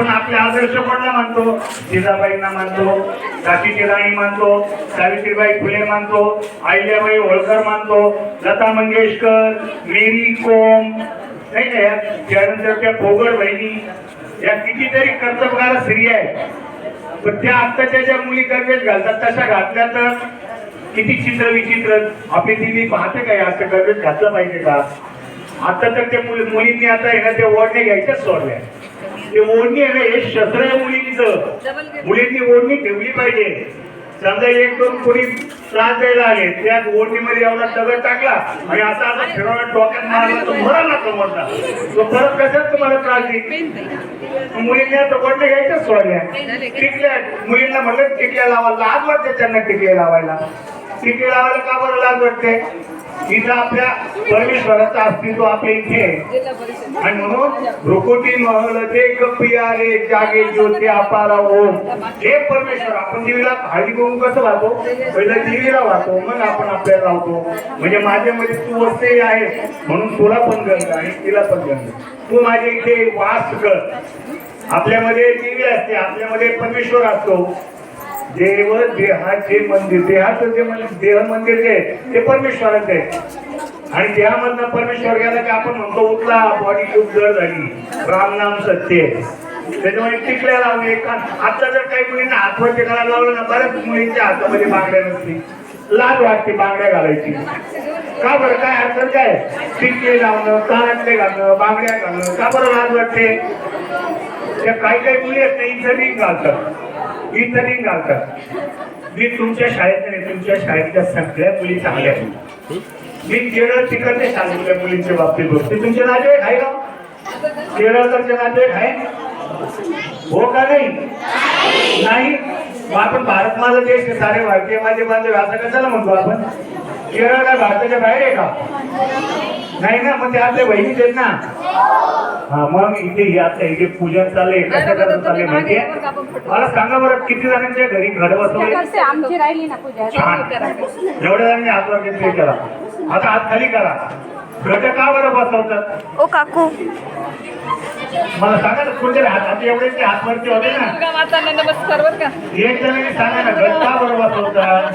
आपण आपले आदर्श कोणाला मानतो? जिजाबाईंना मानतो झाशीची राणी मानतो सावित्रीबाई फुले मानतो अहिल्याबाई होळकर मानतो लता मंगेशकर मेरी कोम नाही का त्यानंतर त्या भोगड बहिणी या कितीतरी कर्तबगार स्त्रिया आहेत. पण त्या आत्ताच्या ज्या मुली गरजेत घालतात तशा घातल्या तर किती चित्र विचित्र. आपली ती पाहते काय असं गरजेत घातलं पाहिजे का? आता तर त्या मुलींनी आता आहे ना ते ओढणे घ्यायच्याच सोडल्या. ते ओढणी आहे ना हे शस्त्र आहे मुलींचं. मुलींनी ओढणी ठेवली पाहिजे. समजा एक दोन कोणी त्रास द्यायला आले त्या ओढणीमध्ये एवढा दगड टाकला आणि आता आता फिरवला डोक्यात मारला तो मराला समोरचा तो परत कशात तुम्हाला त्रास देईल? मुलींनी आता ओढणे घ्यायच्याच सोडल्या. टिकल्या. मुलींना म्हटलं टिकल्या लावा. लाज वाटते त्यांना टिकले लावायला. टिकले लावायला का बरं लाज वाटते आपल्या परमेश्वराचं अस्तित्व आपल्या इथे. आणि म्हणून भ्रुकुटी महल ते कपिया रे जागे ज्योती अपारा ओम हे परमेश्वर आपण देवीला हळदी करून कसं वाहतो? पहिलं देवीला वाहतो मग आपण आपल्याला लावतो. म्हणजे माझ्यामध्ये तू वसलेली आहे म्हणून तुला पण गंग आणि तिला पण गंग तू माझ्या इथे वास कर. आपल्यामध्ये देवी असते आपल्यामध्ये परमेश्वर असतो. देव देहाचे मंदिर देहाचं जे मंदिर देह मंदिर जे आहे, ते परमेश्वराचं आहे. आणि देहामधनं परमेश्वर गेला की आपण म्हणतो उठला बॉडी खूप जड झाली. राम नाम सत्य त्याच्यामुळे टिकल्या लावले का आता जर काही मुलींना हातवरती करायला लावलं ना बऱ्याच मुलींच्या हातामध्ये बांगड्या नसते लाज वाटते बांगड्या घालायची. का बरं? काय अडचण काय? टिकले लावणं कानातले घालणं बांगड्या घालणं का बरं लाज वाटते? त्या काही काही मुली आहेत इथं घालतात. इथं रिंग घालतात मी तुमच्या शाळेत नाही तुमच्या शाळेतल्या सगळ्या मुली चांगल्या आहेत. मी केरळ तिकडच्या शाळेतल्या मुलींच्या बाबतीत बघते तुमचे नातेवाईक आहे का? केरळकडचे नातेवाईक आहे? हो का नाही? नाही. मग आपण भारत माझा देश सारे भारतीय माझे बांधव असं कशाला म्हणतो आपण? केरळ काय भारताच्या बाहेर आहे का? नाही ना मग ते आपल्या बहिणीच आहेत ना. हा मग इथे हे आता इथे पूजन चाललंय कसं कसं चाललंय माहितीये? मला सांगा बरं किती जणांच्या घरी घड बसवले करते आमची राहिली ना पूजा. छान. एवढ्या जणांनी हात वर घेतले करा. आता हात खाली करा. घट का बरं बसवतात? ओ काकू. मला सांगा ना कोणत्या हात? हात एवढे ते हात वरती होते ना. मातांना नमस्कार बर का. एक जणांनी सांगा ना घट का बरं बसवतात?